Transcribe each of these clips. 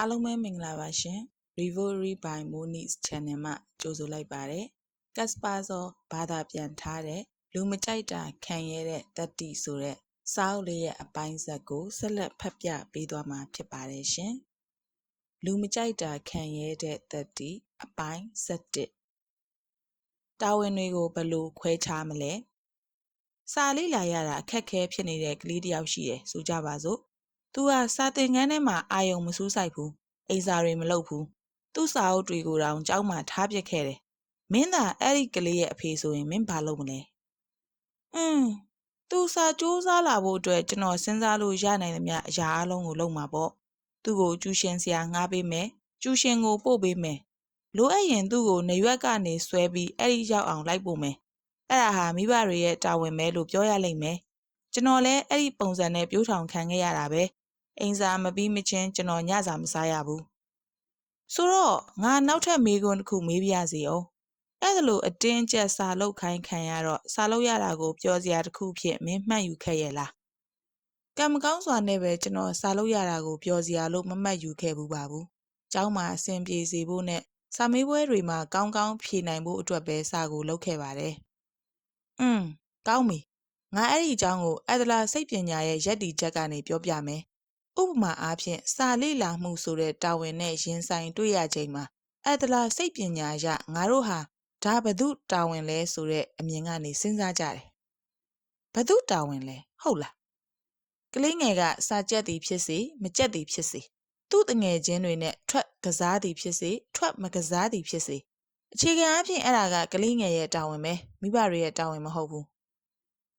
အားလုံးပဲမင်္ဂလာပါရှင် Reverie by Moniz Channel မှာကြိုဆိုလိုက်ပါတယ်ကက်စပါဇောဘာသာပြန်ထားတဲ့လူမကြိုက်တာခံရတဲ့တတ္တိဆိုတဲ့စာအုပ်လေးရဲ့အပိုင်းဇက်ကိုဆက်လက်ဖတ်ပြပေးသွားမှာဖြစ်ပါတယ်ရှင်လူမကြိုက်တာခံရတဲ့တတ္တိအပိုင်း7တာဝန်တွေကိုဘယ်လိုခွဲခြားမလဲစာလေးလာရတာအခက်ခဲဖြစ်နေတဲ့ကလေးတစ်ယောက်ရှိတယ်ဆိုကြပါစို့ သူဟာစာသင်ခန်းထဲမှာအာယုံမစူးစိုက်ဘူးအိမ်စာတွေမလုပ်ဘူးသူ့စာအုပ်တွေကိုတောင်ကြောက်မှထားပစ်ခဲ့တယ်မင်းသာအဲ့ဒီကလေးရဲ့အဖေဆိုရင်မင်းဘာလုပ်မလဲအင်းသူစာစူးစားလာဖို့အတွက်ကျွန်တော်စဉ်းစားလို့ရနိုင်သမျှအရာအလုံးကိုလုပ်မှာပေါ့သူ့ကိုကျူရှင်ဆရာငှားပေးမယ်ကျူရှင်ကိုပို့ပေးမယ်လိုအပ်ရင်သူ့ကိုနေရွက်ကနေဆွဲပြီးအဲ့ဒီရောက်အောင်လိုက်ပို့မယ်အဲ့ဒါဟာမိဘတွေရဲ့တာဝန်ပဲလို့ပြောရလိမ့်မယ်ကျွန်တော်လည်းအဲ့ဒီပုံစံနဲ့ပြိုးထောင်ခံခဲ့ရတာပဲ အိမ်စာမပြီးမချင်းကျွန်တော်ညစာမစားရဘူးဆိုတော့ငါနောက်ထပ်မေးခွန်းတစ်ခုမေးပြစီအောင်အဲ့ဒါလို့အတင်းကျပ်စာလုတ်ခိုင်းခံရတော့စာလုတ်ရတာကိုပြောစရာတစ်ခုဖြစ်မင်းမှတ်ယူခဲ့ရဲ့လားကံမကောင်းစွာနဲ့ပဲကျွန်တော်စာလုတ်ရတာကိုပြောစရာလို့မမှတ်ယူခဲ့ဘူးပါဘူးကျောင်းမှာအဆင်ပြေစေဖို့နဲ့စာမေးပွဲတွေမှာကောင်းကောင်းဖြေနိုင်ဖို့အတွက်ပဲစာကိုလုပ်ခဲ့ပါတယ်อืมကောင်းပြီငါအဲ့ဒီအကြောင်းကိုအဒလာစိတ်ပညာရဲ့ယက်တီချက်ကနေပြောပြမယ် ဥပမာအားဖြင့်စာလေ့လာမှုဆိုတဲ့တာဝန်နဲ့ရင်ဆိုင်တွေ့ရချိန်မှာအဒလာစိတ်ပညာအရငါတို့ဟာဒါဘသူတာဝန်လဲဆိုတဲ့အမြင်ကနေစဉ်းစားကြတယ်ဘသူတာဝန်လဲဟုတ်လားကလေးငယ်ကစာကြက်သည်ဖြစ်စေမကြက်သည်ဖြစ်စေသူ့တငယ်ချင်းတွေနဲ့ထွက်ကစားသည်ဖြစ်စေထွက်မကစားသည်ဖြစ်စေအခြေခံအဖြစ်အဲ့ဒါကကလေးငယ်ရဲ့တာဝန်ပဲမိဘတွေရဲ့တာဝန်မဟုတ်ဘူး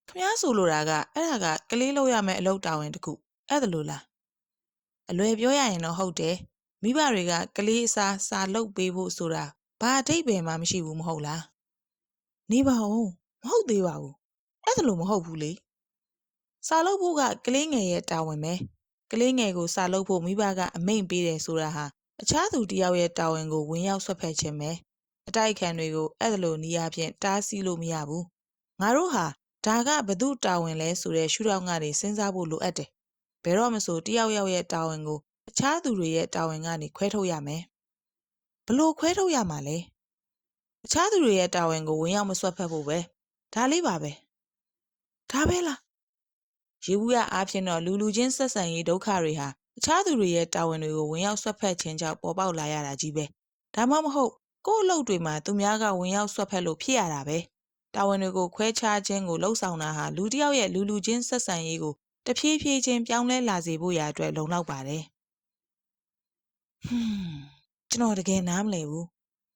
ခမားဆိုလိုတာကအဲ့ဒါကကလေးလောက်ရမယ့်အလုပ်တာဝန်တခုအဲ့ဒါလို့လား အလွယ်ပြောရရင်တော့ဟုတ်တယ်မိဘတွေကကလေးအစားစာလုပ်ပေးဖို့ဆိုတာဘာအဓိပ္ပာယ်မှမရှိဘူးမဟုတ်လားနေပါဦးမဟုတ်သေးပါဘူးအဲ့ဒါလို့မဟုတ်ဘူးလေစာလုပ်ဖို့ကကလေးငယ်ရဲ့တာဝန်ပဲကလေးငယ်ကိုစာလုပ်ဖို့မိဘကအမိန့်ပေးတယ်ဆိုတာဟာအခြားသူတယောက်ရဲ့တာဝန်ကိုဝင်ရောက်ဆွတ်ဖက်ခြင်းပဲအတိုက်ခံတွေကိုအဲ့ဒါလိုနေရာဖြင့်တားဆီးလို့မရဘူးငါတို့ဟာဒါကဘသူတာဝန်လဲဆိုတဲ့ရှုထောင့်ကနေစဉ်းစားဖို့လိုအပ်တယ်ဘ ယ်တော့မှဆိုတယောက်ယောက်ရဲ့တာဝန်ကိုအခြားသူတွေရဲ့တာဝန်ကနေခွဲထုတ်ရမယ်ဘလို့ခွဲထုတ်ရမှာလဲအခြားသူတွေရဲ့တာဝန်ကိုဝင်ရောက်မဆွတ်ဖက်ဖို့ပဲဒါလေးပါပဲဒါပဲလားရေဘူးရအားဖြင့်တော့လူလူချင်းဆက်ဆံရေးဒုက္ခတွေဟာအခြားသူတွေရဲ့တာဝန်တွေကိုဝင်ရောက်ဆွတ်ဖက်ခြင်းကြောင့်ပေါ်ပေါက်လာရတာကြီးပဲဒါမှမဟုတ်ကိုယ့်အလုပ်တွေမှာသူများကဝင်ရောက်ဆွတ်ဖက်လို့ဖြစ်ရတာပဲတာဝန်တွေကိုခွဲခြားခြင်းကိုလှုပ်ဆောင်တာဟာလူတစ်ယောက်ရဲ့လူလူချင်းဆက်ဆံရေးကို တဖြည်းဖြည်းချင်းပြောင်းလဲလာစေဖို့ရာအတွက်လုံလောက်ပါတယ်ဟွန်းကျွန်တော်တကယ်နားမလည်ဘူး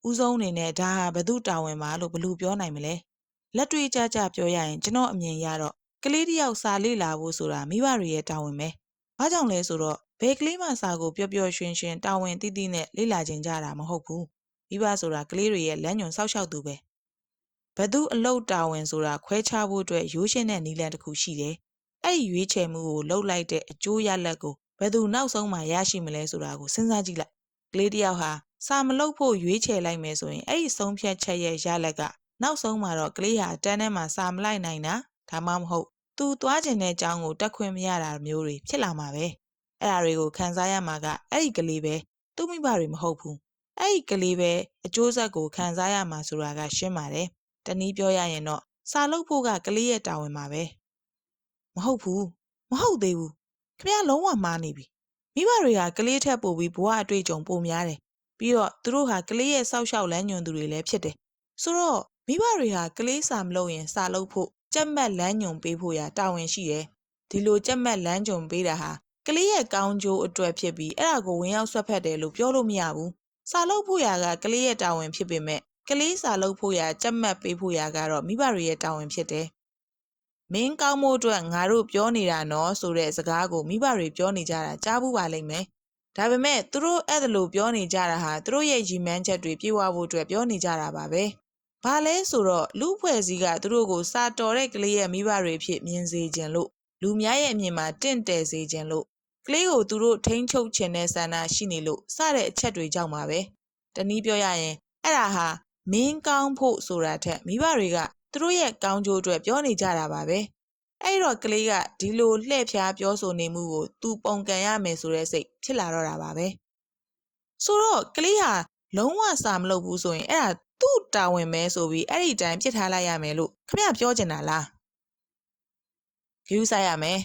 ဦးဆုံးအနေနဲ့ဒါဟာဘသူတာဝန်ပါလို့ဘယ်လိုပြောနိုင်မလဲလက်တွေ့ကြကြပြောရရင်ကျွန်တော်အမြင်ရတော့ကလေးတယောက်စာလေ့လာဖို့ဆိုတာမိဘတွေရဲ့တာဝန်ပဲဘာကြောင့်လဲဆိုတော့ဘယ်ကလေးမှစာကိုပျော်ပျော်ရွှင်ရွှင်တာဝန်တိတိနဲ့လေ့လာခြင်းကြတာမဟုတ်ဘူးမိဘဆိုတာကလေးတွေရဲ့လမ်းညွန်ဆောက်ရှောက်သူပဲဘသူအလုတ်တာဝန်ဆိုတာခွဲခြားဖို့အတွက်ရိုးရှင်းတဲ့နည်းလမ်းတစ်ခုရှိတယ် အဲ့ဒီရွေးချယ်မှုကိုလှုပ်လိုက်တဲ့အကျိုးရလဒ်ကိုဘယ်သူနောက်ဆုံးမှရရှိမလဲဆိုတာကိုစဉ်းစားကြည့်လိုက်ကလေးတယောက်ဟာစာမလုပ်ဖို့ရွေးချယ်လိုက်မယ်ဆိုရင်အဲ့ဒီဆုံးဖြတ်ချက်ရဲ့ရလဒ်ကနောက်ဆုံးမှာတော့ကလေးဟာတန်းထဲမှာစာမလိုက်နိုင်တာဒါမှမဟုတ်သူသွားကျင်တဲ့အကြောင်းကိုတက်ခွင့်မရတာမျိုးတွေဖြစ်လာမှာပဲအဲ့ဒါတွေကိုခံစားရမှာကအဲ့ဒီကလေးပဲသူ့မိဘတွေမဟုတ်ဘူးအဲ့ဒီကလေးပဲအကျိုးဆက်ကိုခံစားရမှာဆိုတာကရှင်းပါတယ်တနည်းပြောရရင်တော့စာလုပ်ဖို့ကကလေးရဲ့တာဝန်ပါပဲ မဟုတ်ဘူးမဟုတ်သေးဘူးခင်ဗျားလုံးဝမှားနေပြီမိဘတွေကကလေးထက်ပိုပြီးဘဝအတွေ့အကြုံပိုများတယ်ပြီးတော့သူတို့ဟာကလေးရဲ့စောက်ရှောက်လမ်းညွန်သူတွေလည်းဖြစ်တယ်ဆိုတော့မိဘတွေဟာကလေးစာမလုပ်ရင်စာလုပ်ဖို့ကြက်မှတ်လမ်းညွန်ပေးဖို့ရာတာဝန်ရှိတယ်ဒီလိုကြက်မှတ်လမ်းညွန်ပေးတာဟာကလေးရဲ့ကောင်းကျိုးအတွက်ဖြစ်ပြီးအဲ့ဒါကိုဝင်ရောက်ဆွတ်ဖက်တယ်လို့ပြောလို့မရဘူးစာလုပ်ဖို့ရာကကလေးရဲ့တာဝန်ဖြစ်ပေမဲ့ကလေးစာလုပ်ဖို့ရာကြက်မှတ်ပေးဖို့ရာကတော့မိဘတွေရဲ့တာဝန်ဖြစ်တယ် မင်းကောင်းမှုအတွက်ငါတို့ပြောနေတာနော်ဆိုတဲ့စကားကိုမိဘတွေပြောနေကြတာကြားဘူးပါလိမ့်မယ်ဒါပေမဲ့သူတို့အဲ့ဒါလိုပြောနေကြတာဟာသူတို့ရဲ့ရည်မှန်းချက်တွေပြည့်ဝဖို့အတွက်ပြောနေကြတာပါပဲဘာလဲဆိုတော့လူဖွဲ့စည်းကသူတို့ကိုစာတော်တဲ့ကလေးရဲ့မိဘတွေဖြစ်မြင်စေခြင်းလို့လူများရဲ့အမြင်မှာတင့်တယ်စေခြင်းလို့ကလေးကိုသူတို့ထိန်းချုပ်ခြင်းနဲ့ဆန္ဒရှိနေလို့စတဲ့အချက်တွေကြောင့်ပါပဲတနည်းပြောရရင်အဲ့ဒါဟာမင်းကောင်းဖို့ဆိုတာထက်မိဘတွေက သူတို့ရဲ့ကောင်းကျိုးအတွက်ပြောနေကြတာပါပဲအဲ့တော့ကလေးကဒီလိုလှည့်ဖျားပြောဆိုနေမှုကိုသူပုံကန်ရမယ်ဆိုတဲ့စိတ်ဖြစ်လာတော့တာပါပဲဆိုတော့ကလေးဟာလုံးဝစာမလုပ်ဘူးဆိုရင်အဲ့ဒါသူ့တာဝန်ပဲဆိုပြီးအဲ့ဒီတိုင်းပြစ်ထားလိုက်ရမယ်လို့ခမရပြောချင်တာလားဂယုဆိုင်ရမယ်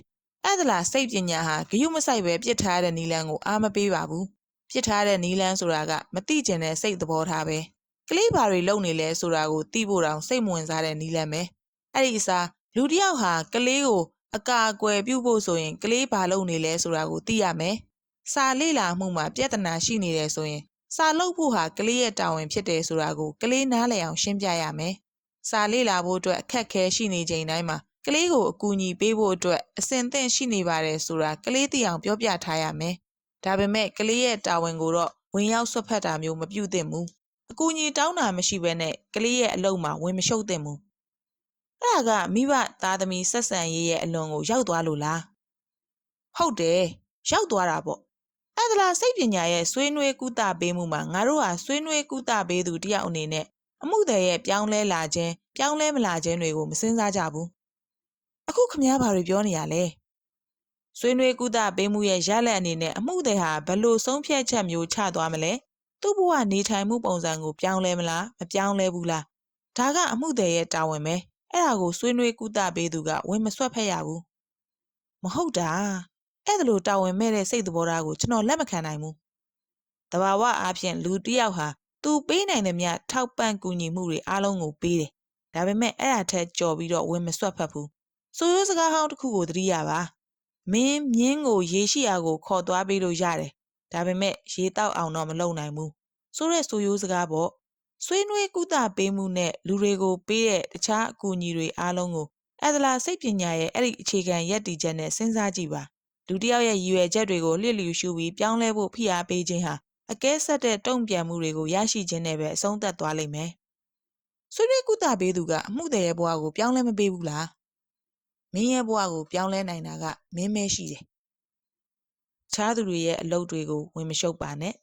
အဲ့ဒါလားစိတ်ပညာဟာဂယုမဆိုင်ပဲပြစ်ထားတဲ့နီလန်းကိုအာမပေးပါဘူးပြစ်ထားတဲ့နီလန်းဆိုတာကမတိကျင်တဲ့စိတ်သဘောထားပဲ ကလေးဘာတွေလုပ်နေလဲဆိုတာကိုသိဖို့တောင်စိတ်မဝင်စားတဲ့နီလန်းပဲအဲ့ဒီအစားလူတစ်ယောက်ဟာကလေးကိုအကာအကွယ်ပြုဖို့ဆိုရင် ကလေးဘာလုပ်နေလဲဆိုတာကိုသိရမယ်စာလေ့လာမှုမှာပြဿနာရှိနေတယ်ဆိုရင် စာလုပ်ဖို့ဟာကလေးရဲ့တာဝန်ဖြစ်တယ်ဆိုတာကိုကလေးနားလည်အောင်ရှင်းပြရမယ်။စာလေ့လာဖို့အတွက်အခက်အခဲရှိနေချိန်တိုင်းမှာကလေးကိုအကူအညီပေးဖို့အတွက်အစဉ်သင့်ရှိနေပါတယ်ဆိုတာကလေးသိအောင်ပြောပြထားရမယ်။ဒါပေမဲ့ကလေးရဲ့တာဝန်ကိုတော့ဝင်ရောက်ဆွတ်ဖက်တာမျိုးမပြုသင့်ဘူး။ အကူအညီတောင်းတာမရှိဘဲနဲ့ကလေးရဲ့အလုပ်မှာဝင်မရှုပ်သင့်ဘူး။အဲ့ဒါကမိဘသားသမီးဆက်ဆံရေးရဲ့အလွန်ကိုရောက်သွားလို့လား။ဟုတ်တယ်ရောက်သွားတာပေါ့။အဲ့ဒါလားစိတ်ပညာရဲ့ဆွေးနွေးကုသပေးမှုမှာငါတို့ဟာဆွေးနွေးကုသပေးသူတယောက်အနေနဲ့အမှုတွေရဲ့ပြောင်းလဲလာခြင်းပြောင်းလဲမလာခြင်းတွေကိုမစင်စားကြဘူး။အခုခမည်းဘာတွေပြောနေရလဲ။ဆွေးနွေးကုသပေးမှုရဲ့ရလက်အနေနဲ့အမှုတွေဟာဘလို့ဆုံးဖြတ်ချက်မျိုးချသွားမလဲ။ သူ့ဘဝနေထိုင်မှုပုံစံကိုပြောင်းလဲမလားမပြောင်းလဲဘူးလား။ဒါကအမှုတွေရဲ့တာဝန်ပဲ။အဲ့ဒါကိုဆွေးနွေးကုသပေးသူကဝင်မဆွတ်ဖက်ရဘူး။မဟုတ်တာ။အဲ့ဒါလိုတာဝန်မဲ့တဲ့စိတ်သဘောထားကိုကျွန်တော်လက်မခံနိုင်ဘူး။တဘာဝအားဖြင့်လူတစ်ယောက်ဟာသူပေးနိုင်တဲ့မြထောက်ပံ့ကူညီမှုတွေအားလုံးကိုပေးတယ်။ဒါပေမဲ့အဲ့ဒါထက်ကြော်ပြီးတော့ဝင်မဆွတ်ဖက်ဘူး။ဆိုရိုးစကားဟောင်းတစ်ခုကိုသတိရပါ။မင်းမြင်းကိုရေရှိရာကိုခေါ်သွားပေးလို့ရတယ်။ ဒါပေမဲ့ရေတောက်အောင်တော့မလုပ်နိုင်ဘူး။ဆိုတဲ့ဆိုရိုးစကားပေါ့။ဆွေးနွေးကုသပေးမှုနဲ့လူတွေကိုပေးတဲ့တခြားအကူအညီတွေအားလုံးကိုအဲ့ဒါလားစိတ်ပညာရဲ့အဲ့ဒီအခြေခံယက်တီချက်နဲ့စဉ်းစားကြည့်ပါ။လူတစ်ယောက်ရဲ့ရည်ရွယ်ချက်တွေကိုလျစ်လျူရှုပြီးပြောင်းလဲဖို့ဖိအားပေးခြင်းဟာအကဲဆက်တဲ့တုံ့ပြန်မှုတွေကိုရရှိခြင်းနဲ့ပဲအဆုံးသတ်သွားလိမ့်မယ်။ဆွေးနွေးကုသပေးသူကအမှုတဲ့ရဲ့ဘဝကိုပြောင်းလဲမပေးဘူးလား။မင်းရဲ့ဘဝကိုပြောင်းလဲနိုင်တာကမင်းပဲရှိတယ်။ ခြားသူတွေရဲ့အလုပ်တွေကိုဝင်မရှုပ်ပါနဲ့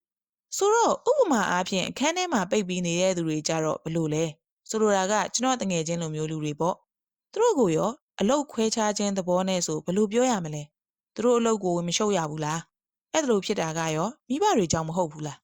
။ဆိုတော့ဥပမာအားဖြင့်အခန်းထဲမှာပိတ်ပြီးနေတဲ့သူတွေကြတော့ဘလို့လဲ။ဆိုလိုတာကကျွန်တော်တငယ်ချင်းလိုမျိုးလူတွေပေါ့။သူတို့ကိုရောအလုတ်ခွဲခြားခြင်းသဘောနဲ့ဆိုဘလို့ပြောရမလဲ။သူတို့အလုတ်ကိုဝင်မရှုပ်ရဘူးလား။အဲ့ဒါလိုဖြစ်တာကရောမိဘတွေကြောင့်မဟုတ်ဘူးလား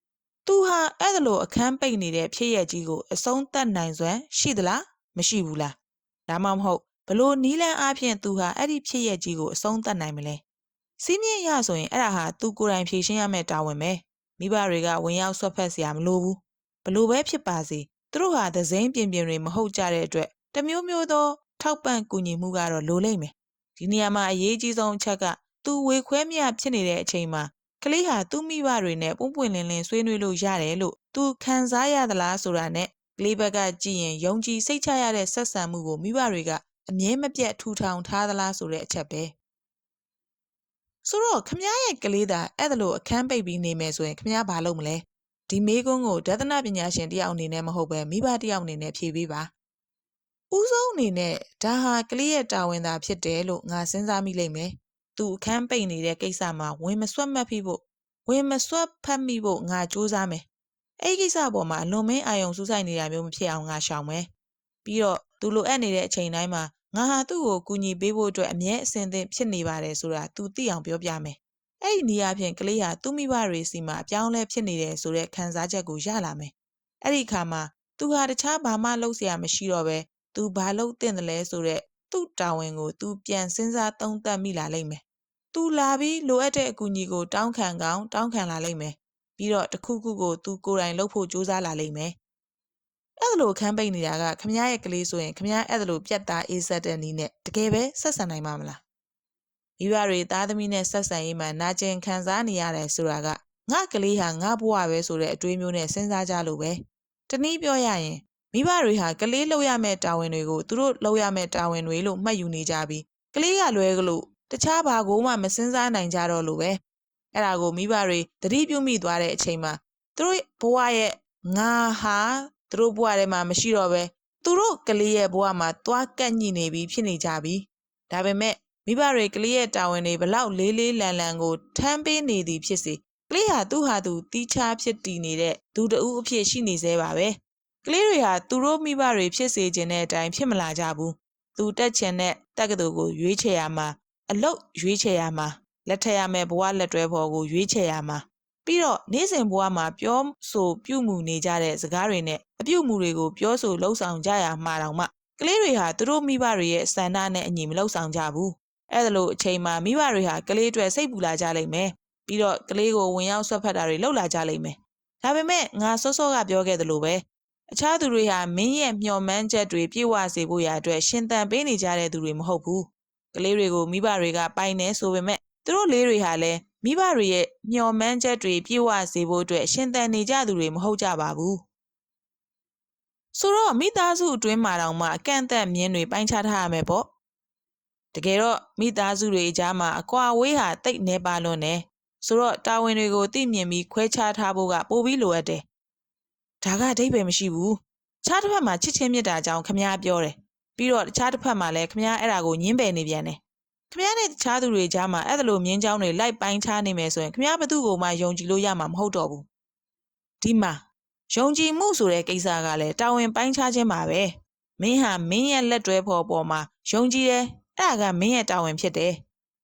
။သူဟာအဲ့ဒါလိုအခန်းပိတ်နေတဲ့ဖြစ်ရက်ကြီးကိုအဆုံးသတ်နိုင်စွမ်းရှိသလားမရှိဘူးလား။ဒါမှမဟုတ်ဘလို့နီးလန်းအားဖြင့်သူဟာအဲ့ဒီဖြစ်ရက်ကြီးကိုအဆုံးသတ်နိုင်မလဲ။ စီးမြင့်ရဆိုရင်အဲ့ဒါဟာသူကိုယ်တိုင်ဖြေရှင်းရမယ့်တာဝန်ပဲ။မိဘတွေကဝင်ရောက်ဆွတ်ဖက်စရာမလိုဘူး။ဘလို့ပဲဖြစ်ပါစေသူတို့ဟာသစိမ်းပြင်ပြင်တွေမဟုတ်ကြတဲ့အတွက်တမျိုးမျိုးသော ထောက်ပံ့ကူညီမှုကတော့လိုလိမ့်မယ်။ဒီနေရာမှာအရေးကြီးဆုံးအချက်ကသူဝေခွဲမြဖြစ်နေတဲ့အချိန်မှာကလေးဟာသူ့မိဘတွေနဲ့ပုံပွင့်လင်းလင်းဆွေးနွေးလို့ရတယ်လို့သူခံစားရသလားဆိုတာနဲ့ကလေးဘက်ကကြည့်ရင်ယုံကြည်စိတ်ချရတဲ့ဆက်ဆံမှုကိုမိဘတွေကအမြဲမပြတ်ထူထောင်ထားသလားဆိုတဲ့အချက်ပဲ ဆိုတော့ခမ ्या ရဲ့ကလေးသာအဲ့ဒါလို့အခန်းပိတ်ပြီးနေမယ်ဆိုရင်ခမ ्या ဘာလုပ်မလဲဒီမေးခွန်းကိုဒသနပညာရှင်တယောက်အနေနဲ့မဟုတ်ပဲမိဘတယောက်အနေနဲ့ဖြေပေးပါဦးဆုံးအနေနဲ့ဒါဟာကလေးရဲ့တာဝန်သာဖြစ်တယ်လို့ငါစဉ်းစားမိလိမ့်မယ်သူအခန်းပိတ်နေတဲ့ကိစ္စမှာဝင်မဆွတ်မှတ်ဖိဖို့ဝင်မဆွတ်ဖတ်မိဖို့ငါစူးစမ်းမယ်အဲ့ဒီကိစ္စပေါ်မှာအလွန်မင်းအာယုံစူးစိုက်နေတာမျိုးမဖြစ်အောင်ငါရှောင်မယ်ပြီးတော့သူလိုအပ်နေတဲ့အချိန်တိုင်းမှာ ငါဟာသူ့ကိုကူညီပေးဖို့အတွက်အမြဲအဆင်သင့်ဖြစ်နေပါတယ်ဆိုတာသူသိအောင်ပြောပြမယ်။အဲ့ဒီနေရာဖြင့်ကလေးဟာသူ့မိဘတွေစီမှာအပြောင်းလဲဖြစ်နေတယ်ဆိုတဲ့ခံစားချက်ကိုရလာမယ်။အဲ့ဒီအခါမှာသူဟာတခြားဘာမှလုပ်စရာမရှိတော့ပဲသူဘာလုပ်သင့်တယ်လဲဆိုတဲ့သူ့တာဝန်ကိုသူပြန်စဉ်းစားသုံးသပ်မိလာလိမ့်မယ်။သူလာပြီးလိုအပ်တဲ့အကူအညီကိုတောင်းခံကောင်းတောင်းခံလာလိမ့်မယ်။ပြီးတော့တခုခုကိုသူကိုယ်တိုင်လုပ်ဖို့ကြိုးစားလာလိမ့်မယ် အဲ့ဒါလိုခန်းပိတ်နေတာကခမ ्या ရဲ့ကလေးဆိုရင်ခမ ्या အဲ့ဒါလိုပြတ်သားအေးဆက်တဲ့နည်းနဲ့တကယ်ပဲဆက်ဆံနိုင်မှာမလားမိဘတွေသားသမီးနဲ့ဆက်ဆံရေးမှာနာကျင်ခံစားနေရတယ်ဆိုတာကငါကလေးဟာငါဘဝပဲဆိုတဲ့အတွေးမျိုးနဲ့စဉ်းစားကြလို့ပဲတနည်းပြောရရင်မိဘတွေဟာကလေးလှုပ်ရမယ့်တာဝန်တွေကိုသူတို့လှုပ်ရမယ့်တာဝန်တွေလို့မှတ်ယူနေကြပြီးကလေးကလွဲကလို့တခြားဘာကိုမှမစင်စားနိုင်ကြတော့လို့ပဲအဲ့ဒါကိုမိဘတွေသတိပြုမိသွားတဲ့အချိန်မှာသူတို့ဘဝရဲ့ငါဟာ သူတို့ဘဝထဲမှာမရှိတော့ပဲသူတို့ကလေးရဲ့ဘဝမှာသွားကန့်ညိနေပြီးဖြစ်နေကြပြီဒါပေမဲ့မိဘတွေကလေးရဲ့တာဝန်တွေဘလောက်လေးလေးလံလံကိုထမ်းပေးနေသည်ဖြစ်စေကလေးဟာသူ့ဟာသူတီးခြားဖြစ်တည်နေတဲ့သူတဦးအဖြစ်ရှိနေသေးပါပဲကလေးတွေဟာသူတို့မိဘတွေဖြစ်စေခြင်းတဲ့အတိုင်းဖြစ်မလာကြဘူးသူတက်ချင်တဲ့တက္ကသိုလ်ကိုရွေးချယ်ရမှာအလုတ်ရွေးချယ်ရမှာလက်ထက်ရမယ့်ဘဝလက်တွဲဖော်ကိုရွေးချယ်ရမှာ ပြီးတော့နေ့စဉ်ဘဝမှာပြောဆိုပြုမှုနေကြတဲ့စကားတွေနဲ့အပြုမှုတွေကိုပြောဆိုလှုပ်ဆောင်ကြရမှာတောင်မှကလေးတွေဟာသူတို့မိဘတွေရဲ့စံနာနဲ့အညီမလှုပ်ဆောင်ကြဘူးအဲ့ဒါလို့အချိန်မှာမိဘတွေဟာကလေးအတွက်စိတ်ပူလာကြလိမ့်မယ်ပြီးတော့ကလေးကိုဝင်ရောက်ဆွတ်ဖက်တာတွေလှုပ်လာကြလိမ့်မယ်ဒါပေမဲ့ငါစောစောကပြောခဲ့သလိုပဲအခြားသူတွေဟာမင်းရဲ့မျှော်မှန်းချက်တွေပြည့်ဝစေဖို့ရာအတွက်ရှင်သန်ပေးနေကြတဲ့သူတွေမဟုတ်ဘူးကလေးတွေကိုမိဘတွေကပိုင်နေဆိုပေမဲ့သူတို့လေးတွေဟာလည်း မိဘတွေရဲ့မျှော်မှန်းချက်တွေပြည့်ဝစေဖို့အတွက်ရှင်သန်နေကြသူတွေမဟုတ်ကြပါဘူးဆိုတော့မိသားစုအတွင်းမှာတောင်မှအကန့်အသတ်မြင်းတွေပိုင်းခြားထားရမယ်ပေါ့တကယ်တော့မိသားစုတွေအကြားမှာအကွာအဝေးဟာတိတ်နေပါလွန်းနေဆိုတော့တာဝန်တွေကိုသိမြင်ပြီးခွဲခြားထားဖို့ကပိုပြီးလိုအပ်တယ်ဒါကအဓိပ္ပာယ်မရှိဘူးခြားတစ်ဖက်မှာချစ်ချင်းမြတ်တာကြောင့်ခမ ्या ပြောတယ်ပြီးတော့တခြားတစ်ဖက်မှာလည်းခမ ्या အဲ့ဒါကိုညင်းပယ်နေပြန်တယ် ခမ ्या နဲ့တခြားသူတွေကြားမှာအဲ့ဒါလိုမြင်းချောင်းတွေလိုက်ပိုင်းခြားနေမယ်ဆိုရင်ခမ ्या ဘသူ့ကိုမှယုံကြည်လို့ရမှာမဟုတ်တော့ဘူးဒီမှာယုံကြည်မှုဆိုတဲ့ကိစ္စကလည်းတာဝန်ပိုင်းခြားခြင်းပါပဲမင်းဟာမင်းရဲ့လက်တွဲဖော်ပေါ်မှာယုံကြည်တယ်အဲ့ဒါကမင်းရဲ့တာဝန်ဖြစ်တယ်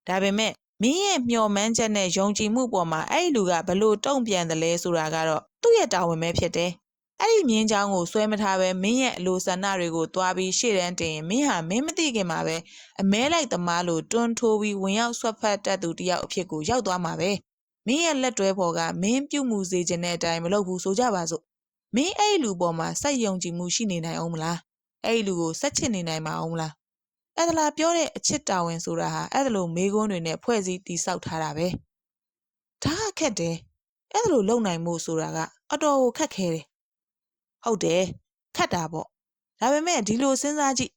ဒါပေမဲ့မင်းရဲ့မျှော်မှန်းချက်နဲ့ယုံကြည်မှုပေါ်မှာအဲ့ဒီလူကဘလို့တုံ့ပြန်တယ်လဲဆိုတာကတော့သူ့ရဲ့တာဝန်ပဲဖြစ်တယ် အဲ့ဒီမြင်းချောင်းကိုဆွဲမထားပဲမင်းရဲ့အလိုဆန္ဒတွေကိုတွားပြီးရှေ့တန်းတင်ရင်မင်းဟာမင်းမသိခင်မှာပဲအမဲလိုက်သမားလိုတွန်းထိုးပြီးဝင်ရောက်ဆွတ်ဖက်တတ်သူတယောက်အဖြစ်ကိုရောက်သွားမှာပဲမင်းရဲ့လက်တွဲဖော်ကမင်းပြုတ်မှုစေခြင်းတဲ့အတိုင်းမလုပ်ဘူးဆိုကြပါစို့မင်းအဲ့ဒီလူပေါ်မှာစိတ်ယုံကြည်မှုရှိနေနိုင်အောင်မလားအဲ့ဒီလူကိုစက်ချစ်နေနိုင်မှာအောင်မလားအဲ့ဒါလာပြောတဲ့အချစ်တာဝန်ဆိုတာဟာအဲ့ဒါလိုမေးခွန်းတွေနဲ့ဖွဲ့စည်းတည်ဆောက်ထားတာပဲဒါကခက်တယ်အဲ့ဒါလိုလုပ်နိုင်မှုဆိုတာကအတော်ကိုခက်ခဲတယ် ဟုတ်တယ်ခက်တာပေါ့ဒါပေမဲ့ဒီလိုစဉ်းစားကြည့်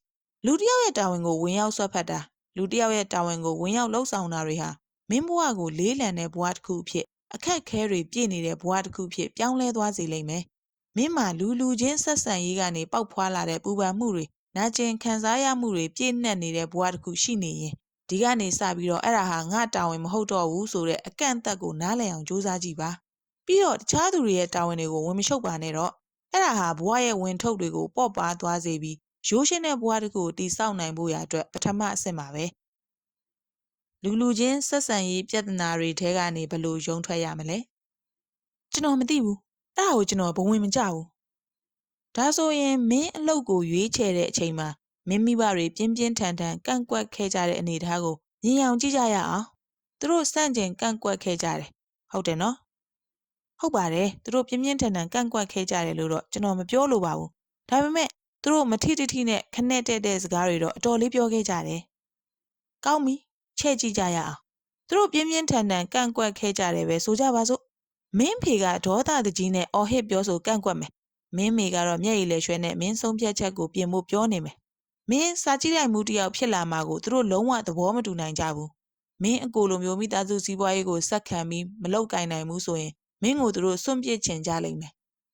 လူတစ်ယောက်ရဲ့တာဝန်ကိုဝင်ရောက်ဆွတ်ဖက်တာလူတစ်ယောက်ရဲ့တာဝန်ကိုဝင်ရောက်လှုပ်ဆောင်တာတွေဟာမင်းဘဝကိုလေးလံတဲ့ဘဝတစ်ခုအဖြစ်အခက်ခဲတွေပြည့်နေတဲ့ဘဝတစ်ခုအဖြစ်ပြောင်းလဲသွားစေလိမ့်မယ်မင်းမှာလူလူချင်းဆက်ဆံရေးကနေပေါက်ဖွာလာတဲ့ပူပန်မှုတွေနာကျင်ခံစားရမှုတွေပြည့်နှက်နေတဲ့ဘဝတစ်ခုရှိနေရင်ဒီကနေစပြီးတော့အဲ့ဒါဟာငါတာဝန်မဟုတ်တော့ဘူးဆိုတဲ့အကန့်အသတ်ကိုနားလည်အောင်စူးစမ်းကြည့်ပါပြီးတော့တခြားသူတွေရဲ့တာဝန်တွေကိုဝင်မရှုပ်ပါနဲ့တော့ အဲ့ဒါဟာဘဝရဲ့ဝင်ထုတ်တွေကိုပေါ့ပါသွားစေပြီးရိုးရှင်းတဲ့ဘဝတစ်ခုကိုတည်ဆောက်နိုင်ဖို့ရာအတွက်ပထမအဆင့်ပါပဲလူလူချင်းဆက်ဆံရေးပြဿနာတွေထဲကနေဘယ်လိုရုံထွက်ရမလဲကျွန်တော်မသိဘူးအဲ့ဒါကိုကျွန်တော်ဘဝင်မကြဘူးဒါဆိုရင်မင်းအလုပ်ကိုရွေးချယ်တဲ့အချိန်မှာမင်းမိဘတွေပြင်းပြင်းထန်ထန်ကန့်ကွက်ခဲ့ကြတဲ့အနေအထားကိုမြင်အောင်ကြည့်ကြရအောင်သူတို့စန့်ကျင်ကန့်ကွက်ခဲ့ကြတယ်ဟုတ်တယ်နော် ဟုတ်ပါတယ်သူတို့ပြင်းပြင်းထန်ထန်ကန့်ကွက်ခဲ့ကြတယ်လို့တော့ကျွန်တော်မပြောလိုပါဘူးဒါပေမဲ့သူတို့မထီတထီနဲ့ခနဲ့တဲ့တဲ့စကားတွေတော့အတော်လေးပြောခဲ့ကြတယ်ကောင်းပြီချဲ့ကြည့်ကြရအောင်သူတို့ပြင်းပြင်းထန်ထန်ကန့်ကွက်ခဲ့ကြတယ်ပဲဆိုကြပါစို့မင်းဖေကဒေါသတကြီးနဲ့အော်ဟစ်ပြောဆိုကန့်ကွက်မယ်မင်းမေကတော့မျက်ရည်လဲရွှဲနဲ့မင်းဆုံးဖြတ်ချက်ကိုပြင်ဖို့ပြောနေမယ်မင်းစာကြည့်လိုက်မှုတယောက်ဖြစ်လာမှာကိုသူတို့လုံးဝသဘောမတူနိုင်ကြဘူးမင်းအကိုလိုမျိုးမိသားစုစည်းပွားရေးကိုစက်ခံပြီးမလောက်ကင်နိုင်ဘူးဆိုရင် မင်းကိုသူတို့စွန့်ပစ်ချင်ကြလိမ့်မယ်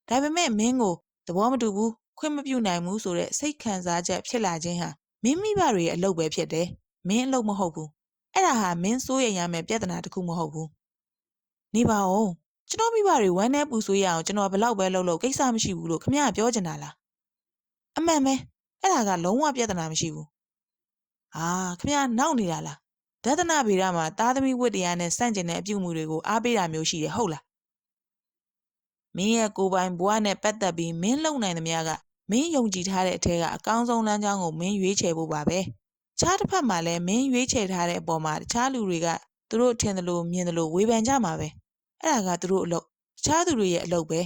ဒါပေမဲ့မင်းကိုသဘောမတူဘူးခွင့်မပြုနိုင်ဘူးဆိုတဲ့စိတ်ခံစားချက်ဖြစ်လာခြင်းဟာမင်းမိဘတွေရဲ့အလုပ်ပဲဖြစ်တယ်မင်းအလုပ်မဟုတ်ဘူးအဲ့ဒါဟာမင်းစိုးရိမ်ရမယ့်ပြဿနာတစ်ခုမဟုတ်ဘူးနေပါဦးကျွန်တော်မိဘတွေဝမ်းနဲ့ပူဆွေးရအောင်ကျွန်တော်ဘလောက်ပဲလုပ်လို့ကိစ္စမရှိဘူးလို့ခမရပြောချင်တာလားအမှန်ပဲအဲ့ဒါကလုံးဝပြဿနာမရှိဘူးဟာခမရနောက်နေတာလားဒသနာဗေဒမှာသားသမီးဝတ္တရားနဲ့စန့်ကျင်တဲ့အပြုအမူတွေကိုအားပေးတာမျိုးရှိတယ်ဟုတ်လား မင်းရဲ့ကိုယ်ပိုင်ဘဝနဲ့ပတ်သက်ပြီးမင်းလုံနိုင်သမျှကမင်းယုံကြည်ထားတဲ့အထက်ကအကောင်းဆုံးလမ်းကြောင်းကိုမင်းရွေးချယ်ဖို့ပါပဲခြားတစ်ဖက်မှာလည်းမင်းရွေးချယ်ထားတဲ့အပေါ်မှာတခြားလူတွေကသူတို့ထင်တယ်လို့မြင်တယ်လို့ဝေဖန်ကြမှာပဲအဲ့ဒါကသူတို့အလုပ်တခြားသူတွေရဲ့အလုပ်ပဲ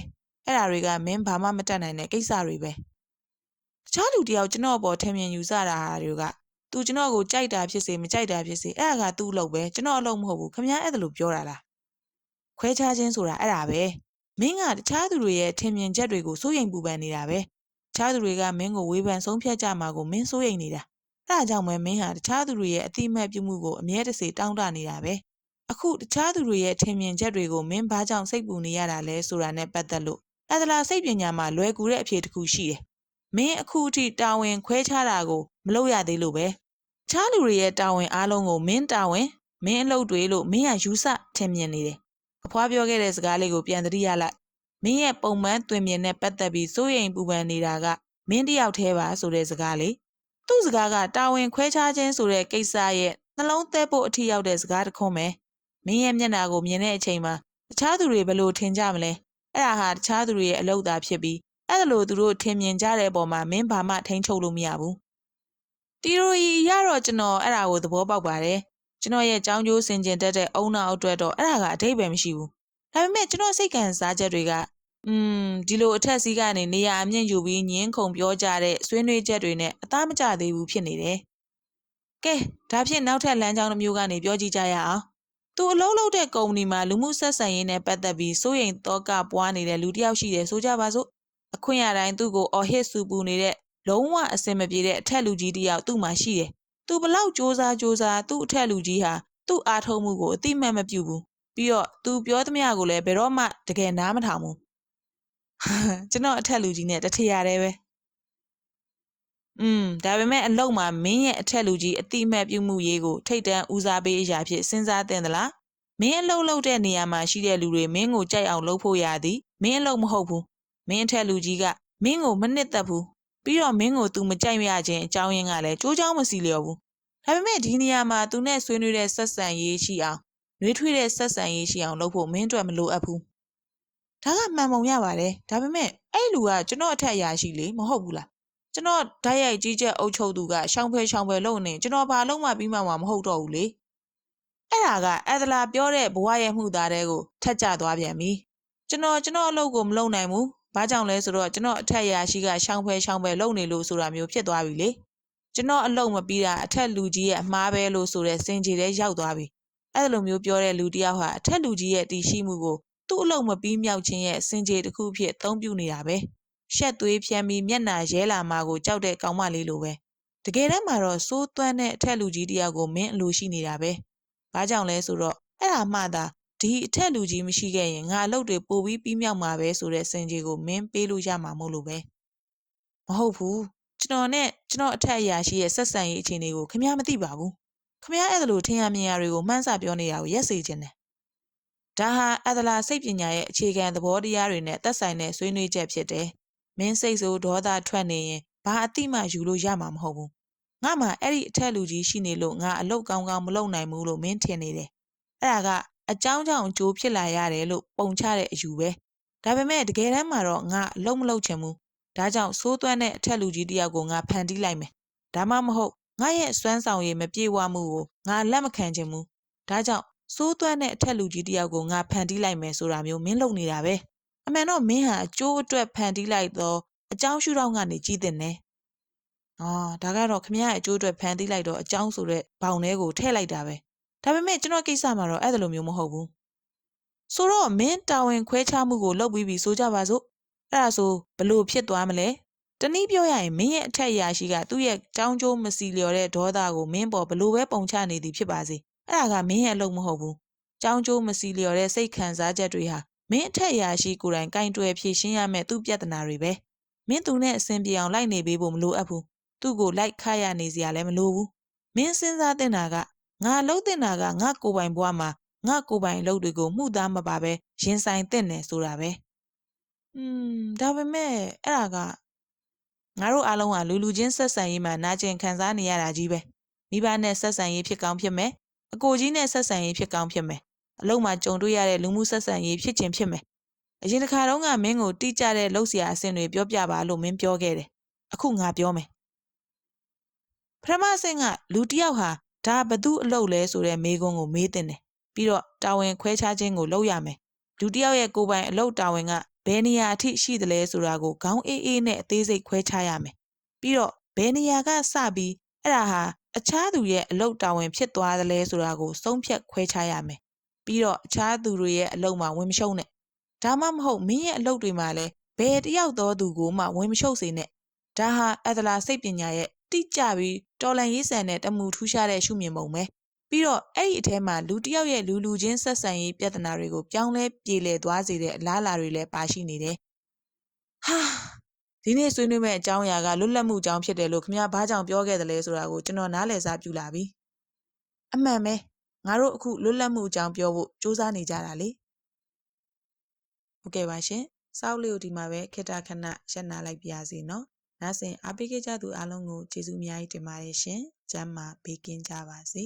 အဲ့ဒါတွေကမင်းဘာမှမတတ်နိုင်တဲ့ကိစ္စတွေပဲတခြားလူတယောက်ကျွန်တော်အပေါ်ထင်မြင်ယူဆတာဟာတွေကသူကျွန်တော်ကိုကြိုက်တာဖြစ်စေမကြိုက်တာဖြစ်စေအဲ့ဒါကသူ့အလုပ်ပဲကျွန်တော်အလုပ်မဟုတ်ဘူးခင်ဗျားအဲ့ဒါလို့ပြောတာလားခွဲခြားခြင်းဆိုတာအဲ့ဒါပဲ မင်းကတခြားသူတွေရဲ့ထင်မြင်ချက်တွေကိုစိုးရိမ်ပူပန်နေတာပဲတခြားသူတွေကမင်းကိုဝေဖန်ဆုံးဖြတ်ကြမှာကိုမင်းစိုးရိမ်နေတာအဲဒါကြောင့်ပဲမင်းဟာတခြားသူတွေရဲ့အတိအမှတ်ပြုမှုကိုအမြဲတစေတောင်းတနေတာပဲအခုတခြားသူတွေရဲ့ထင်မြင်ချက်တွေကိုမင်းဘာကြောင့်စိတ်ပူနေရတာလဲဆိုတာနဲ့ပတ်သက်လို့အဒလာစိတ်ပညာမှာလွယ်ကူတဲ့အဖြေတစ်ခုရှိတယ်မင်းအခုအထိတာဝန်ခွဲခြားတာကိုမလုပ်ရသေးလို့ပဲတခြားလူတွေရဲ့တာဝန်အားလုံးကိုမင်းတာဝန်မင်းအလုပ်တွေလို့မင်းကယူဆထင်မြင်နေတယ် အဖွားပြောခဲ့တဲ့စကားလေးကိုပြန်သတိရလိုက်မင်းရဲ့ပုံမှန်တွင်မြင်နဲ့ပတ်သက်ပြီးစိုးရိမ်ပူပန်နေတာကမင်းတယောက်တည်းပါဆိုတဲ့စကားလေးသူ့စကားကတာဝန်ခွဲခြားခြင်းဆိုတဲ့ကိစ္စရဲ့နှလုံးသဲဖို့အထီရောက်တဲ့စကားတစ်ခွန်းပဲမင်းရဲ့မျက်နှာကိုမြင်တဲ့အချိန်မှာတခြားသူတွေဘယ်လိုထင်ကြမလဲအဲ့ဒါဟာတခြားသူတွေရဲ့အလုပ်သာဖြစ်ပြီးအဲ့ဒါလို့သူတို့ထင်မြင်ကြတဲ့အပေါ်မှာမင်းဘာမှထိန်းချုပ်လို့မရဘူးတီရိုရီရတော့ကျွန်တော်အဲ့ဒါကိုသဘောပေါက်ပါတယ် ကျွန်တော်ရဲ့ကြောင်းကျိုးစင်ကျင်တတ်တဲ့အုံနောက်အတွက်တော့အဲ့ဒါကအတိတ်ပဲမရှိဘူးဒါပေမဲ့ကျွန်တော်စိတ်ခံစားချက်တွေကอืมဒီလိုအထက်စီးကနေနေရာအမြင့်ယူပြီးညင်းခုန်ပြောကြတဲ့ဆွေးနွေးချက်တွေနဲ့အသားမကျသေးဘူးဖြစ်နေတယ်ကဲဒါဖြင့်နောက်ထပ်လမ်းကြောင်းတစ်မျိုးကနေပြောကြည့်ကြရအောင်သူအလုံးလုံးတဲ့ကုမ္ပဏီမှာလူမှုဆက်ဆံရေးနဲ့ပတ်သက်ပြီးစိုးရိမ်တော့ကပွားနေတဲ့လူတစ်ယောက်ရှိတယ်ဆိုကြပါစို့အခွင့်အတိုင်းသူ့ကိုအော်ဟစ်ဆူပူနေတဲ့လုံးဝအစင်မပြေတဲ့အထက်လူကြီးတစ်ယောက်သူ့မှာရှိတယ် သူဘလောက်စ조사စ조사သူ့အထက်လူကြီးဟာသူ့အားထုတ်မှုကိုအတိမတ်မပြုတ်ဘူးပြီးတော့သူပြောသမျှကိုလည်းဘယ်တော့မှတကယ်နားမထောင်ဘူးကျွန်တော်အထက်လူကြီးနဲ့တထရရဲပဲอืมဒါပေမဲ့အလောက်မှာမင်းရဲ့အထက်လူကြီးအတိအမှတ်ပြုမှုရေးကိုထိတ်တန့်ဦးစားပေးအရာဖြစ်စဉ်းစားသင့်သလားမင်းအလုပ်လုပ်တဲ့နေရာမှာရှိတဲ့လူတွေမင်းကိုကြိုက်အောင်လုပ်ဖို့ရသည်မင်းအလုပ်မဟုတ်ဘူးမင်းအထက်လူကြီးကမင်းကိုမနစ်သက်ဘူး ပြီးတော့မင်းကို तू မကြိုက်ရခြင်းအကြောင်းရင်းကလည်းကြိုးကြောင်းမစီလျော်ဘူးဒါပေမဲ့ဒီနေရာမှာ तू နဲ့ဆွေးနွေးတဲ့ဆက်ဆံရေးရှိအောင်နှွေးထွေးတဲ့ဆက်ဆံရေးရှိအောင်လုပ်ဖို့မင်းအတွက်မလိုအပ်ဘူးဒါကမှန်ပုံရပါတယ်ဒါပေမဲ့အဲ့လူကကျွန်တော်အထက်အရာရှိလေမဟုတ်ဘူးလားကျွန်တော်ဓာတ်ရိုက်ကြီးချက်အုပ်ချုပ်သူကရှောင်းဖဲရှောင်းဖဲလုပ်နေကျွန်တော်ဘာလုံးမှပြီးမှမှာမဟုတ်တော့ဘူးလေအဲ့ဒါကအဒလာပြောတဲ့ဘဝရဲ့မှုသားတဲ့ကိုထက်ကြသွားပြန်ပြီကျွန်တော်ကျွန်တော်အလုပ်ကိုမလုပ်နိုင်ဘူး ဘာကြောင့်လဲဆိုတော့ကျွန်တော်အထက်အရာရှိကရှောင်းဖဲရှောင်းဖဲလုပ်နေလို့ဆိုတာမျိုးဖြစ်သွားပြီလေကျွန်တော်အလုပ်မပြီးတာအထက်လူကြီးရဲ့အမှားပဲလို့ဆိုတဲ့စင်ကြီးတဲ့ရောက်သွားပြီအဲ့လိုမျိုးပြောတဲ့လူတယောက်ဟာအထက်လူကြီးရဲ့တည်ရှိမှုကိုသူ့အလုပ်မပြီးမြောက်ခြင်းရဲ့စင်ကြေတစ်ခုဖြစ်အသုံးပြုနေတာပဲရှက်သွေးဖြန်းပြီးမျက်နာရဲလာမှကိုကြောက်တဲ့ကောင်မလေးလိုပဲတကယ်တမ်းမှာတော့စိုးသွမ်းတဲ့အထက်လူကြီးတယောက်ကိုမင်းအလိုရှိနေတာပဲဘာကြောင့်လဲဆိုတော့အဲ့ဒါမှသာ ဒီအထက်လူကြီးမရှိခဲ့ရင်ငါအလုပ်တွေပိုပြီးပြီးမြောက်မှာပဲဆိုတဲ့စင်ကြေကိုမင်းပေးလို့ရမှာမို့လို့ပဲမဟုတ်ဘူးကျွန်တော်နဲ့ကျွန်တော်အထက်အရာရှိရဲ့ဆက်ဆံရေးအခြေအနေကိုခင်ဗျားမသိပါဘူးခင်ဗျားအဲ့ဒါလိုထင်ရမြင်ရတွေကိုမှန်းဆပြောနေတာကိုရက်စေခြင်းတယ်ဒါဟာအဒလာစိတ်ပညာရဲ့အခြေခံသဘောတရားတွေနဲ့သက်ဆိုင်တဲ့ဆွေးနွေးချက်ဖြစ်တယ်။မင်းစိတ်ဆိုးဒေါသထွက်နေရင်ဘာအတိမှယူလို့ရမှာမဟုတ်ဘူး။ငါမှအဲ့ဒီအထက်လူကြီးရှိနေလို့ငါအလုတ်ကောင်းကောင်းမလုပ်နိုင်ဘူးလို့မင်းထင်နေတယ်။အဲ့ဒါက အကြောင်းကြောင့်အကျိုးဖြစ်လာရတယ်လို့ပုံချတဲ့အယူပဲ။ဒါပေမဲ့တကယ်တမ်းမှာတော့ငါအလုတ်မလုပ်ချင်ဘူး။ဒါကြောင့်စိုးသွမ်းတဲ့အထက်လူကြီးတယောက်ကိုငါဖန်တီးလိုက်မယ်။ဒါမှမဟုတ်ငါရဲ့စွမ်းဆောင်ရည်မပြေဝမှုကိုငါလက်မခံချင်ဘူး။ဒါကြောင့်စိုးသွမ်းတဲ့အထက်လူကြီးတယောက်ကိုငါဖန်တီးလိုက်မယ်ဆိုတာမျိုးမင်းလုပ်နေတာပဲအမှန်တော့မင်းဟာအကျိုးအတွက်ဖန်တီးလိုက်တော့အကြောင်းရှုထောင့်ကနေကြည့်တဲ့နဲ့အာဒါကတော့ခမရရဲ့အကျိုးအတွက်ဖန်တီးလိုက်တော့အကြောင်းဆိုတဲ့ဘောင်ထဲကိုထည့်လိုက်တာပဲ ဒါပေမဲ့ကျွန်တော်ကိစ္စမှာတော့အဲ့ဒါလိုမျိုးမဟုတ်ဘူးဆိုတော့မင်းတာဝန်ခွဲခြားမှုကိုလုပ်ပြီးပြီဆိုကြပါစို့အဲ့ဒါဆိုဘလို့ဖြစ်သွားမလဲတနည်းပြောရရင်မင်းရဲ့အထက်အရာရှိကသူ့ရဲ့ကြောင်းကျိုးမစီလျော်တဲ့ဒေါသကိုမင်းပေါ်ဘလို့ပဲပုံချနေသည်ဖြစ်ပါစေအဲ့ဒါကမင်းရဲ့အလုပ်မဟုတ်ဘူး။ကြောင်းကျိုးမစီလျော်တဲ့စိတ်ခံစားချက်တွေဟာမင်းအထက်အရာရှိကိုယ်တိုင်ကင်တွယ်ဖြေရှင်းရမယ့်သူ့ပြဿနာတွေပဲ။မင်းသူနဲ့အဆင်ပြေအောင်လိုက်နေပေးဖို့မလိုအပ်ဘူး။သူ့ကိုလိုက်ခရရနေစရာလည်းမလိုဘူး။မင်းစဉ်းစားတင်တာက ငါလှုပ်တင်တာကငါကိုယ်ပိုင်ဘဝမှာငါကိုယ်ပိုင်လုပ်တွေကိုမှုသားမပါပဲရင်ဆိုင်တင်နေဆိုတာပဲ။อืมဒါပေမဲ့အဲ့ဒါကငါတို့အားလုံးကလူလူချင်းဆက်ဆံရေးမှာနာကျင်ခံစားနေရတာကြီးပဲ။မိဘနဲ့ဆက်ဆံရေးဖြစ်ကောင်းဖြစ်မယ်အကိုကြီးနဲ့ဆက်ဆံရေးဖြစ်ကောင်းဖြစ်မယ်အလုံးမှာကြုံတွေ့ရတဲ့လူမှုဆက်ဆံရေးဖြစ်ခြင်းဖြစ်မယ်အရင်တစ်ခါတုန်းကမင်းကိုတိကျတဲ့လှုပ်ရှားအဆင့်တွေပြောပြပါလို့မင်းပြောခဲ့တယ်အခုငါပြောမယ်ပထမအဆင့်ကလူတစ်ယောက်ဟာ ဒါဘသူအလုပ်လဲဆိုတဲ့မေးခွန်းကိုမေးတင်တယ်ပြီးတော့တာဝန်ခွဲခြားခြင်းကိုလုပ်ရမယ်လူတစ်ယောက်ရဲ့ကိုယ်ပိုင်အလုပ်တာဝန်ကဘယ်နေရာအထိရှိသလဲဆိုတာကိုခေါင်းအေးအေးနဲ့အသေးစိတ်ခွဲခြားရမယ်ပြီးတော့ဘယ်နေရာကစပြီးအဲ့ဒါဟာအခြားသူရဲ့အလုပ်တာဝန်ဖြစ်သွားသလဲဆိုတာကိုဆုံးဖြတ်ခွဲခြားရမယ်။ပြီးတော့အခြားသူတွေရဲ့အလုပ်မှာဝင်မရှုံးနဲ့။ဒါမှမဟုတ်မင်းရဲ့အလုပ်တွေမှာလည်းဘယ်တယောက်သောသူကိုမှဝင်မရှုပ်စေနဲ့။ဒါဟာအဒလာစိတ်ပညာရဲ့ တိကျပြီးတော်လန်ရေးဆန်တဲ့တမှုထူးခြားတဲ့ရှုမြင်ပုံပဲ။ပြီးတော့အဲ့ဒီအထဲမှာလူတယောက်ရဲ့လူလူချင်းဆက်ဆံရေးပြဿနာတွေကိုပြောင်းလဲပြေလည်သွားစေတဲ့အလားအလာတွေလည်းပါရှိနေတယ်။ဟာဒီနေ့ဆွေးနွေးမယ့်အကြောင်းအရာကလွတ်လပ်မှုအကြောင်းဖြစ်တယ်လို့ခင်ဗျားဘာကြောင့်ပြောခဲ့တယ်လဲဆိုတာကိုကျွန်တော်နားလည်စားပြုလာပြီအမှန်ပဲငါတို့အခုလွတ်လပ်မှုအကြောင်းပြောဖို့စူးစမ်းနေကြတာလေဟုတ်ကဲ့ပါရှင်စောက်လေးကိုဒီမှာပဲခေတ္တခဏရပ်နာလိုက်ပါရစေနော် နားဆင်အားပေးခဲ့ကြသူအားလုံးကိုကျေးဇူးအများကြီးတင်ပါတယ်ရှင်ကျမ်းမာဘေးကင်းကြပါစေ